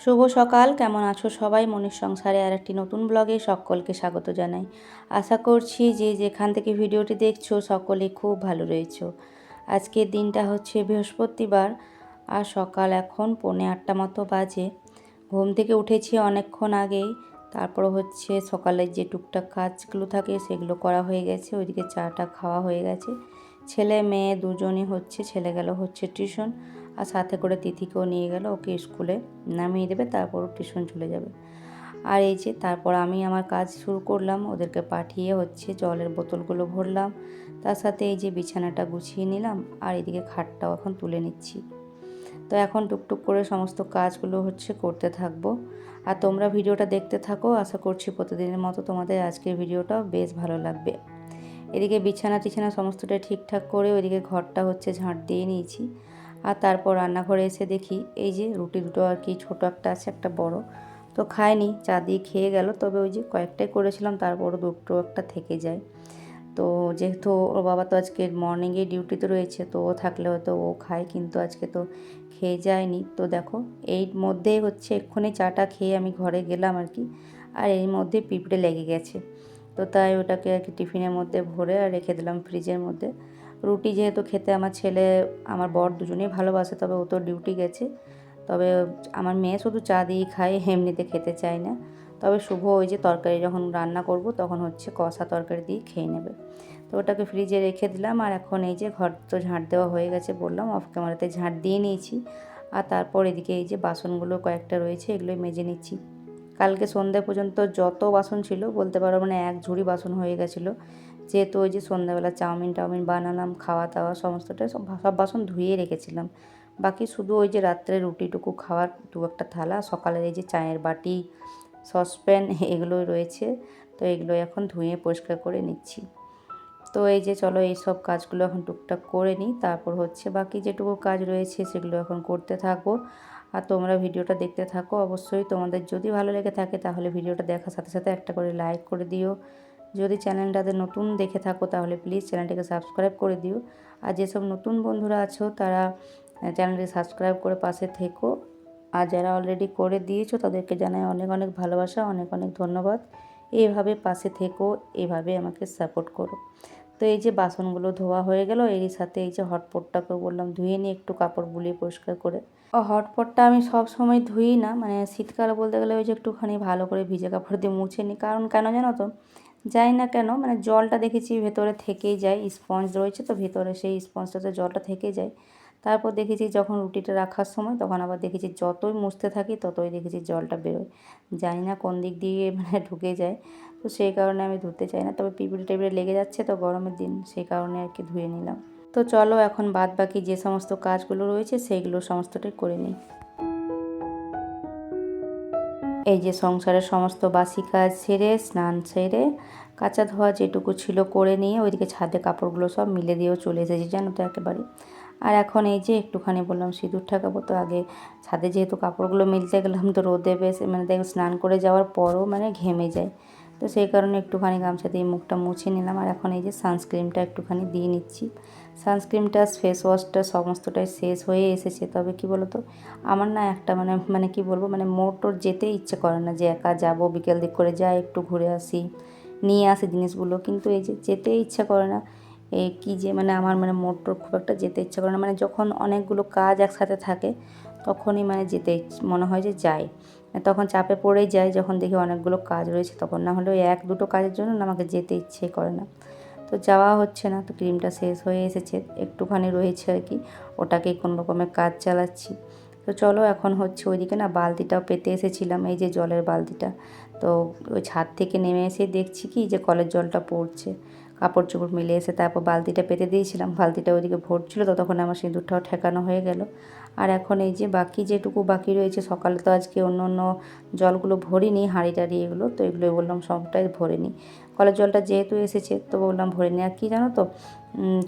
শুভ সকাল, কেমন আছো সবাই? মনের সংসারে আর একটি নতুন ব্লগে সকলকে স্বাগত জানাই। আশা করছি যে যেখান থেকে ভিডিওটি দেখছ সকলে খুব ভালো রয়েছো। আজকের দিনটা হচ্ছে বৃহস্পতিবার আর সকাল এখন পৌনে আটটা মতো বাজে। ঘুম থেকে উঠেছি অনেকক্ষণ আগেই। তারপর হচ্ছে সকালের যে টুকটাক কাজগুলো থাকে সেগুলো করা হয়ে গেছে। ওইদিকে চাটা খাওয়া হয়ে গেছে। ছেলে, মেয়ে দুজনই হচ্ছে, ছেলে গেল হচ্ছে টিউশন। আর সাথে করে তিথিকেও নিয়ে গেল, ওকে স্কুলে নামিয়ে দেবে, তারপর টিউশন চলে যাবে। আর এই যে তারপর আমি আমার কাজ শুরু করলাম, ওদেরকে পাঠিয়ে হচ্ছে জলের বোতলগুলো ভরলাম, তার সাথে এই যে বিছানাটা গুছিয়ে নিলাম, আর এদিকে খাটটাও এখন তুলে নিচ্ছি। তো এখন টুকটুক করে সমস্ত কাজগুলো হচ্ছে করতে থাকব। আর তোমরা ভিডিওটা দেখতে থাকো, আশা করছি প্রতিদিনের মতো তোমাদের আজকের ভিডিওটাও বেশ ভালো লাগবে। এদিকে বিছানা টিছানা সমস্তটা ঠিকঠাক করে ওইদিকে ঘরটা হচ্ছে ঝাঁট দিয়ে নিয়েছি। আর তারপর রান্নাঘরে এসে দেখি, এই যে রুটি দুটো আর কি, ছোটো একটা আছে, একটা বড়। তো খায়নি চা দিয়ে খেয়ে গেল। তবে ওই যে কয়েকটাই করেছিলাম, তারপরও দুটো একটা থেকে যায়। তো যেহেতু ওর বাবা তো আজকে মর্নিংয়ে ডিউটিতে রয়েছে, তো ও থাকলে হয়তো ও খায়, কিন্তু আজকে তো খেয়ে যায়নি। তো দেখো, এই মধ্যেই হচ্ছে এক্ষুনি চাটা খেয়ে আমি ঘরে গেলাম আর কি, আর এর মধ্যে পিঁপড়ে লেগে গেছে। তো তাই ওটাকে আর কি টিফিনের মধ্যে ভরে আর রেখে দিলাম ফ্রিজের মধ্যে। রুটি যেহেতু খেতে আমার ছেলে, আমার বর দুজনেই ভালোবাসে, তবে ও তো ডিউটি গেছে। তবে আমার মেয়ে শুধু চা দিয়ে খায়, এমনিতে খেতে চায় না। তবে শুভ ওই যে তরকারি যখন রান্না করব, তখন হচ্ছে কষা তরকারি দিয়ে খেয়ে নেবে। তো ওটাকে ফ্রিজে রেখে দিলাম, আর এখন এই যে ঘর তো ঝাঁট দেওয়া হয়ে গেছে বললাম অফ ক্যামেরাতে ঝাঁট দিয়ে নিয়েছি। আর তারপর এদিকে এই যে বাসনগুলো কয়েকটা রয়েছে, এগুলোই মেজে নিচ্ছি। কালকে সন্ধ্যা পর্যন্ত যত বাসন ছিল, বলতে পারো মানে এক ঝুড়ি বাসন হয়ে গেছিল। যেহেতু ওই যে সন্ধ্যাবেলা চাউমিন টাউমিন, বানালাম, খাওয়া দাওয়া, সমস্তটা সব সব বাসন ধুয়ে রেখেছিলাম। বাকি শুধু ওই যে রাত্রে রুটিটুকু খাওয়ার দু একটা থালা, সকালের এই যে চায়ের বাটি, সসপ্যান এগুলোই রয়েছে। তো এগুলো এখন ধুয়ে পরিষ্কার করে নিচ্ছি। তো এই যে চলো এই সব কাজগুলো এখন টুকটাক করে নিই। তারপর হচ্ছে বাকি যেটুকু কাজ রয়েছে সেগুলো এখন করতে থাকব। আর তোমরা ভিডিওটা দেখতে থাকো। অবশ্যই তোমাদের যদি ভালো লেগে থাকে তাহলে ভিডিওটা দেখার সাথে সাথে একটা করে লাইক করে দিও। যদি চ্যানেলটাতে নতুন দেখে থাকো, তাহলে প্লিজ চ্যানেলটিকে সাবস্ক্রাইব করে দিও। আর যেসব নতুন বন্ধুরা আছো, তারা চ্যানেলটি সাবস্ক্রাইব করে পাশে থেকো। আর যারা অলরেডি করে দিয়েছ, তাদেরকে জানাই অনেক অনেক ভালোবাসা, অনেক অনেক ধন্যবাদ। এইভাবে পাশে থেকো, এভাবে আমাকে সাপোর্ট করো। তো এই যে বাসনগুলো ধোয়া হয়ে গেল, এরই সাথে এই যে হটপটটাকে বললাম, ধুয়ে নিয়ে একটু কাপড় বুলিয়ে পরিষ্কার করে। ও, হটপটটা আমি সব সময় ধুই না মানে শীতকালে বলতে গেলে ওই যে একটুখানি ভালো করে ভিজে কাপড় দিয়ে মুছে নিই। কারণ কেন জানো তো? যাই না কেন মানে জলটা দেখেছি ভেতরে থেকেই যায় স্পঞ্জ রয়েছে তো ভেতরে সেই স্পঞ্জটাতে জলটা থেকে যায়। তারপর দেখেছি যখন রুটিটা রাখার সময়, তখন আবার দেখেছি যতই মুছতে থাকি ততই দেখেছি জলটা বেরোয়। জানি না কোন দিক দিয়ে মানে ঢুকে যায়, তো সেই কারণে আমি ধুতে চাই না। তবে পিঁপড়ে টিপড়ে লেগে যাচ্ছে তো গরমের দিন, সেই কারণে আর কি ধুয়ে নিলাম। তো চলো এখন বাদ বাকি যে সমস্ত কাজগুলো রয়েছে, সেইগুলো সমস্তটাই করে নিই। এই যে সংসারের সমস্ত বাসি কাজ সেরে, স্নান সেরে, কাঁচা ধোয়া যেটুকু ছিল করে নিয়ে ওইদিকে ছাদে কাপড়গুলো সব মিলে দিয়েও চলে এসেছি, জানো তো একেবারে। আর এখন এই যে একটুখানি বললাম সিঁদুর ঠাকাবো, তো আগে ছাদে যেহেতু কাপড়গুলো মিলতে গেলাম, তো রোদে বেশ মানে দেখ স্নান করে যাওয়ার পরও মানে ঘেমে যায়। তো সেই কারণে একটুখানি গামছা দিয়ে মুখটা মুছে নিলাম। আর এখন এই যে সানস্ক্রিনটা একটুখানি দিয়ে নিচ্ছি। সানস্ক্রিনটা ফেস ওয়াশটা সমস্তটাই শেষ হয়ে এসেছে। তবে কি বলতো, আমার না একটা মানে মানে কি বলব মানে মোটর যেতে ইচ্ছে করে না যে একা যাব, বিকেল দিক করে যাই, একটু ঘুরে আসি, নিয়ে আসি জিনিসগুলো। কিন্তু এই যে যেতে ইচ্ছা করে না, এই কী যে মানে আমার মানে মোটর খুব একটা যেতে ইচ্ছা করে না। মানে যখন অনেকগুলো কাজ একসাথে থাকে তখনই মানে যেতে মনে হয় যে যাই। তখন চাপে পড়েই যায় যখন দেখি অনেকগুলো কাজ রয়েছে, তখন না হলে ওই এক দুটো কাজের জন্য না আমাকে যেতে ইচ্ছে করে না। তো যাওয়া হচ্ছে না, তো ক্রিমটা শেষ হয়ে এসেছে, একটুখানি রয়েছে আর কি, ওটাকেই কোনো রকমের কাজ চালাচ্ছি। তো চলো এখন হচ্ছে ওইদিকে না বালতিটাও পেতে এসেছিলাম, এই যে জলের বালতিটা। তো ওই ছাদ থেকে নেমে এসে দেখছি কি যে কলের জলটা পড়ছে কাপড় চোপড় মিলে এসে তারপর বালতিটা পেতে দিয়েছিলাম, বালতিটা ওইদিকে ভরছিল, ততক্ষণ আমার সিঁদুরটাও ঠেকানো হয়ে গেল। আর এখন এই যে বাকি যেটুকু বাকি রয়েছে, সকালে তো আজকে অন্য অন্য জলগুলো ভরিনি, হাঁড়ি টাড়ি এগুলো, তো এগুলো বললাম সবটাই ভরে নিই কলের জলটা যেহেতু এসেছে, তো বললাম ভরে নিই আর কী জানো তো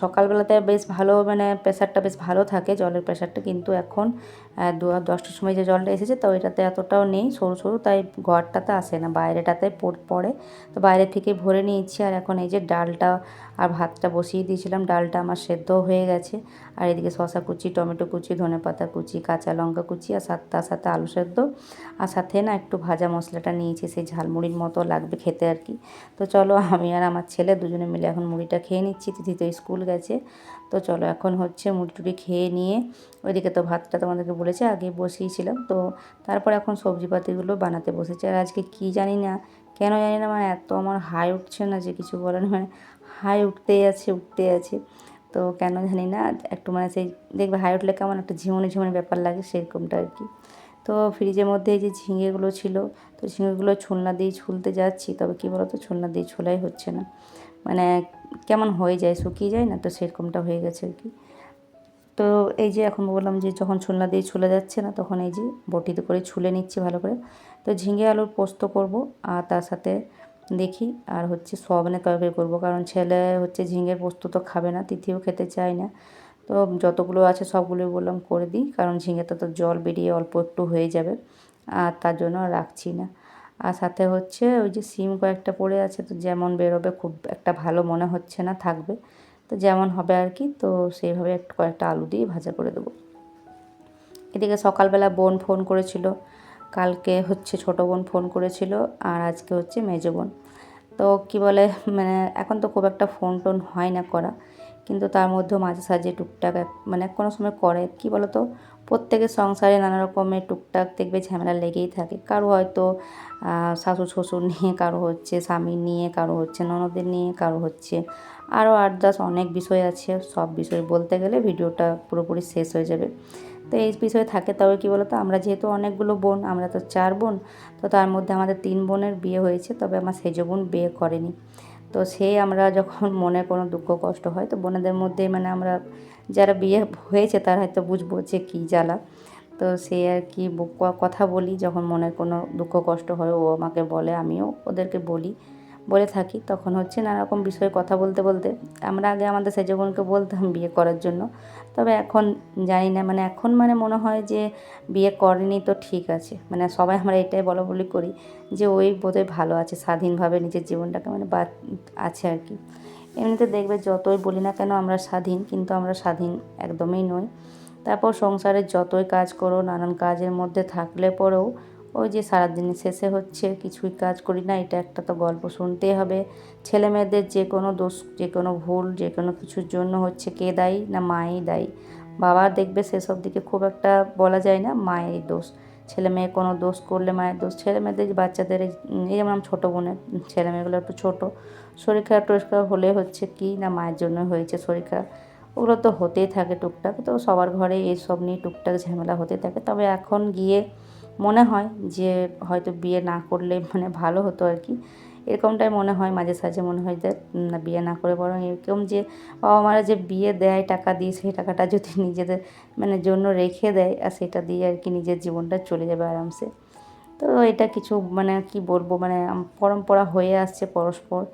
সকালবেলাতে বেশ ভালো মানে প্রেশারটা বেশ ভালো থাকে, জলের প্রেশারটা কিন্তু এখন দু, দশটার সময় যে জলটা এসেছে, তো এটাতে এতটাও নেই, সরু সরু, তাই ঘরটাতে আসে না, বাইরেটাতে পড়ে। তো বাইরে থেকে ভরে নিয়েছি, আর এখন এই যে ডালটা আর ভাতটা বসিয়ে দিয়েছিলাম, ডালটা আমার সেদ্ধ হয়ে গেছে। আর এদিকে শশা কুচি, টমেটো কুচি, ধনে পাতা কুচি, কাঁচা লঙ্কা কুচি আর সাত তার সাথে আলু সেদ্ধ। আর সাথে না একটু ভাজা মশলাটা নিয়েছি, সেই ঝালমুড়ির মতো লাগবে খেতে আর কি। তো চলো আমি আর আমার ছেলে দুজনে মিলে এখন মুড়িটা খেয়ে নিচ্ছি, তিথি তো স্কুল গেছে। তো চলো এখন হচ্ছে মুড়ি টুড়ি খেয়ে নিয়ে, ওইদিকে তো ভাতটা তোমাদেরকে বলেছে, আগে বসিয়েছিলাম। তো তারপর এখন সবজিপাতিগুলো বানাতে বসেছে। আর আজকে কি জানি না কেন জানি না মানে এত আমার হাই উঠছে না যে কিছু বলার মানে হাই উঠতেই আছে উঠতেই আছে। তো কেন জানি না, একটু মানে সেই দেখবে হাই উঠলে কেমন একটা ঝিমুনি ঝিমুনি ব্যাপার লাগে সেরকমটা আর কি। তো ফ্রিজের মধ্যে এই যে ঝিঙেগুলো ছিল, তো ঝিঙেগুলো ছুলনা দিয়ে ছুলতে যাচ্ছি, তবে কী বলতো ছুলনা দিয়ে ছোলাই হচ্ছে না। মানে কেমন হয়ে যায় শুকিয়ে যায় না, তো সেরকমটা হয়ে গেছে আর কি। তো এই যে এখন বললাম যে যখন ছুলনা দিয়ে ছুলে যাচ্ছে না, তখন এই যে বটিতে করে ছুলে নিচ্ছি ভালো করে। তো ঝিঙে আলুর পোস্ত করব আর তার সাথে দেখি আর হচ্ছে সোয়াবিনের তরকারি করব। কারণ ছেলে হচ্ছে ঝিঙের পোস্ত তো খাবে না, তিথিও খেতে চায় না। তো যতগুলো আছে সবগুলোই বললাম করে দিই, কারণ ঝিঙেতে তো জল বেরিয়ে অল্প একটু হয়ে যাবে আর তার জন্য রাখছি না। আর সাথে হচ্ছে ওই যে সিম কয়েকটা পড়ে আছে, তো যেমন বেরোবে খুব একটা ভালো মনে হচ্ছে না, থাকবে। তো যেমন হবে আর কি, তো সেইভাবে একটু কয়েকটা আলু দিয়ে ভাজা করে দেবো। এদিকে সকালবেলা বোন ফোন করেছিল, কালকে হচ্ছে ছোটো বোন ফোন করেছিল আর আজকে হচ্ছে মেজো বোন। তো কি বলে মানে এখন তো খুব একটা ফোন টোন হয় না করা, কিন্তু তার মধ্যেও মাঝে সাঝে টুকটাক মানে কোনো সময় করে। কি বলতো, প্রত্যেকের সংসারে নানা রকমের টুকটাক দেখবে ঝামেলা লেগেই থাকে। কারও হয়তো শাশুড় শ্বশুর নিয়ে, কারও হচ্ছে স্বামী নিয়ে, কারও হচ্ছে ননদের নিয়ে, কারও হচ্ছে আরও দশ অনেক বিষয় আছে, সব বিষয় বলতে গেলে ভিডিওটা পুরোপুরি শেষ হয়ে যাবে। তো এই বিষয়ে থাকে তবে কী বলতো, আমরা যেহেতু অনেকগুলো বোন, আমরা তো চার বোন, তো তার মধ্যে আমাদের তিন বোনের বিয়ে হয়েছে, তবে আমার সেজ বোন বিয়ে করেনি। তো সে আমরা যখন মনে কোনো দুঃখ কষ্ট হয়, তো বোনেদের মধ্যে মানে আমরা যারা বিয়ে হয়েছে তারা হয়তো বুঝব যে কী জ্বালা। তো সে আর কি কথা বলি, যখন মনের কোনো দুঃখ কষ্ট হয়, ও আমাকে বলে, আমিও ওদেরকে বলি। বলে থাকি, তখন হচ্ছে নানারকম বিষয়ে কথা বলতে বলতে, আমরা আগে আমাদের সেজগুনকে বলতাম বিয়ে করার জন্য। তবে এখন জানি না মানে এখন মানে মনে হয় যে বিয়ে করেনি তো ঠিক আছে। মানে সবাই আমরা এটাই বলা বলি করি যে ওই বোধহয় ভালো আছে, স্বাধীনভাবে নিজের জীবনটাকে মানে বা আছে আর কি। এমনিতে দেখবে যতই বলি না কেন আমরা স্বাধীন, কিন্তু আমরা স্বাধীন একদমই নই। তারপর সংসারের যতই কাজ করো, নানান কাজের মধ্যে থাকলে পরেও ওই যে সারাদিনের শেষে হচ্ছে কিছুই কাজ করি না, এটা একটা তো গল্প শুনতেই হবে। ছেলে মেয়েদের যে কোনো দোষ, যে কোনো ভুল, যে কোনো কিছুর জন্য হচ্ছে কে দায়ী না মাই দায়ী? বাবা দেখবে সেসব দিকে খুব একটা বলা যায় না মায়ের দোষ। ছেলে মেয়ে কোনো দোষ করলে মায়ের দোষ। ছেলে মেয়েদের বাচ্চাদের এই যেমন ছোটো বোনের, ছেলে মেয়েগুলো একটু ছোটো, শরীর খারাপ টরিষ্কার হলে হচ্ছে কি না মায়ের জন্য হয়েছে শরীর খারাপ? ওগুলো তো হতেই থাকে টুকটাক, তো সবার ঘরে এইসব নিয়ে টুকটাক ঝামেলা হতে থাকে। তবে এখন গিয়ে মনে হয় যে হয়তো বিয়ে না করলে মানে ভালো হতো আর কি। এরকমটাই মনে হয়, মাঝে সাঝে মনে হয় যে না, বিয়ে না করে বরং এরকম যে বাবা মারা যে বিয়ে দেয়, টাকা দিয়ে সেই টাকাটা যদি নিজেদের মানে জন্য রেখে দেয়, আর সেটা দিয়ে আর কি নিজের জীবনটা চলে যাবে আরামসে। তো এটা কিছু মানে কি বলব মানে পরম্পরা হয়ে আসছে পরস্পর।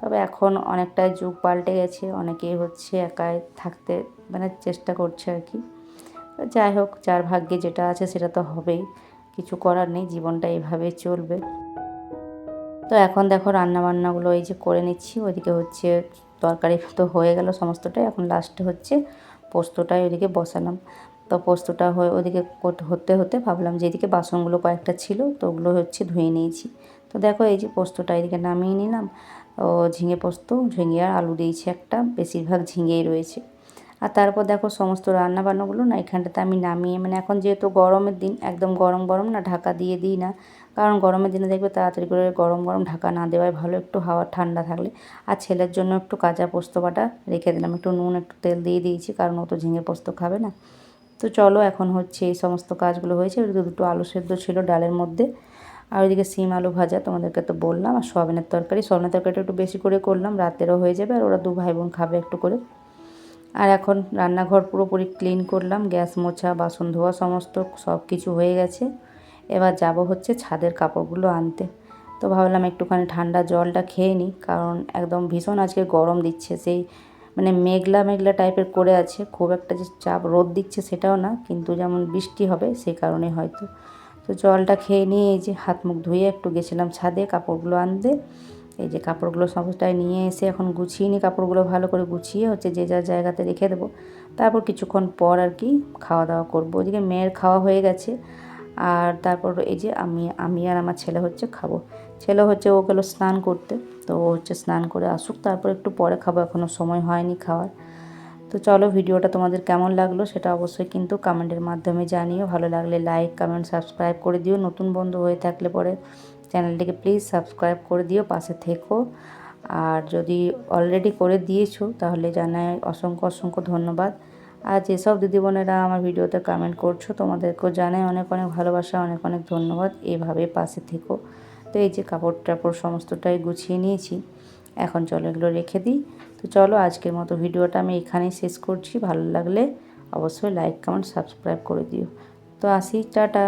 তবে এখন অনেকটাই যুগ পাল্টে গেছে অনেকেই হচ্ছে একাই থাকতে মানে চেষ্টা করছে আর কি। যাই হোক, যার ভাগ্যে যেটা আছে সেটা তো হবেই। কিছু করার নেই, জীবনটা এভাবে চলবে। তো এখন দেখো রান্নাবান্নাগুলো এই যে করে নিচ্ছি, ওইদিকে হচ্ছে তরকারি তো হয়ে গেল সমস্তটাই, এখন লাস্টে হচ্ছে পোস্তটাই ওইদিকে বসালাম। তো পোস্তটা হয়ে ওদিকে হতে হতে ভাবলাম যে এদিকে বাসনগুলো কয়েকটা ছিল, তো ওগুলো হচ্ছে ধুয়ে নিয়েছি। তো দেখো এই যে পোস্তটা এদিকে নামিয়ে নিলাম। ও ঝিঙে পোস্ত, ঝিঙে আর আলু দিয়েছি একটা, বেশিরভাগ ঝিঙেই রয়েছে। আর তারপর দেখো সমস্ত রান্না বান্নাগুলো না এখানটাতে আমি নামিয়ে মানে এখন যেহেতু গরমের দিন, একদম গরম গরম না ঢাকা দিয়ে দিই না। কারণ গরমের দিনে দেখবে তাড়াতাড়ি করে গরম গরম ঢাকা না দেওয়াই ভালো একটু হাওয়া ঠান্ডা থাকলে। আর ছেলের জন্য একটু কাঁচা পোস্ত বাটা রেখে দিলাম, একটু নুন, একটু তেল দিয়ে দিয়েছি, কারণ ও তো ঝিঙে পোস্ত খাবে না। তো চলো এখন হচ্ছে এই সমস্ত কাজগুলো হয়েছে ওইদিকে দুটো আলু সেদ্ধ ছিল ডালের মধ্যে, আর ওইদিকে সিম আলু ভাজা তোমাদেরকে তো বললাম, আর সোয়াবিনের তরকারি। সোয়াবিনের তরকারিটা একটু বেশি করে করলাম, রাতেরও হয়ে যাবে, আর ওরা দু ভাই বোন খাবে একটু করে। আর এখন রান্নাঘর পুরোপুরি ক্লিন করলাম, গ্যাস মোছা, বাসন ধোয়া সমস্ত সব কিছু হয়ে গেছে। এবার যাব হচ্ছে ছাদের কাপড়গুলো আনতে। তো ভাবলাম একটুখানি ঠান্ডা জলটা খেয়ে নিই, কারণ একদম ভীষণ আজকে গরম দিচ্ছে। সেই মানে মেঘলা মেঘলা টাইপের করে আছে, খুব একটা যে চাপ রোদ দিচ্ছে সেটাও না, কিন্তু যেমন বৃষ্টি হবে সেই কারণে হয়তো। তো জলটা খেয়ে নিয়ে এই যে হাত মুখ ধুয়ে একটু গেছিলাম ছাদে কাপড়গুলো আনতে। এই যে কাপড়গুলো সমস্তটাই নিয়ে এসে এখন গুছিয়ে নিই, কাপড়গুলো ভালো করে গুছিয়ে হচ্ছে যে যার জায়গাতে রেখে দেবো। তারপর কিছুক্ষণ পর আর কি খাওয়া দাওয়া করব। ওদিকে মেয়ের খাওয়া হয়ে গেছে। আর তারপর এই যে আমি আমি আর আমার ছেলে হচ্ছে খাব। ছেলে হচ্ছে ও গেলো স্নান করতে, তো ও হচ্ছে স্নান করে আসুক। তারপর একটু পরে খাব এখনও সময় হয়নি খাওয়ার। তো চলো ভিডিওটা তোমাদের কেমন লাগল সেটা অবশ্যই কিন্তু কমেন্টের মাধ্যমে জানিও। ভালো লাগলে লাইক কমেন্ট সাবস্ক্রাইব করে দিও। নতুন বন্ধু হয়ে থাকলে পরে চ্যানেলটিকে প্লিজ সাবস্ক্রাইব করে দিও, পাশে থেকো। আর যদি অলরেডি করে দিয়েছ, তাহলে জানাই অসংখ্য অসংখ্য ধন্যবাদ। আর যেসব দিদিবোনেরা আমার ভিডিওতে কমেন্ট করছ, তোমাদেরকেও জানাই অনেক অনেক ভালোবাসা, অনেক অনেক ধন্যবাদ। এভাবে পাশে থেকো। তো এই যে কাপড় টাপড় সমস্তটাই গুছিয়ে নিয়েছি, এখন চলো এগুলো রেখে দিই। তো চলো আজকের মতো ভিডিওটা আমি এখানেই শেষ করছি। ভালো লাগলে অবশ্যই লাইক কমেন্ট সাবস্ক্রাইব করে দিও। তো আসি, টাটা।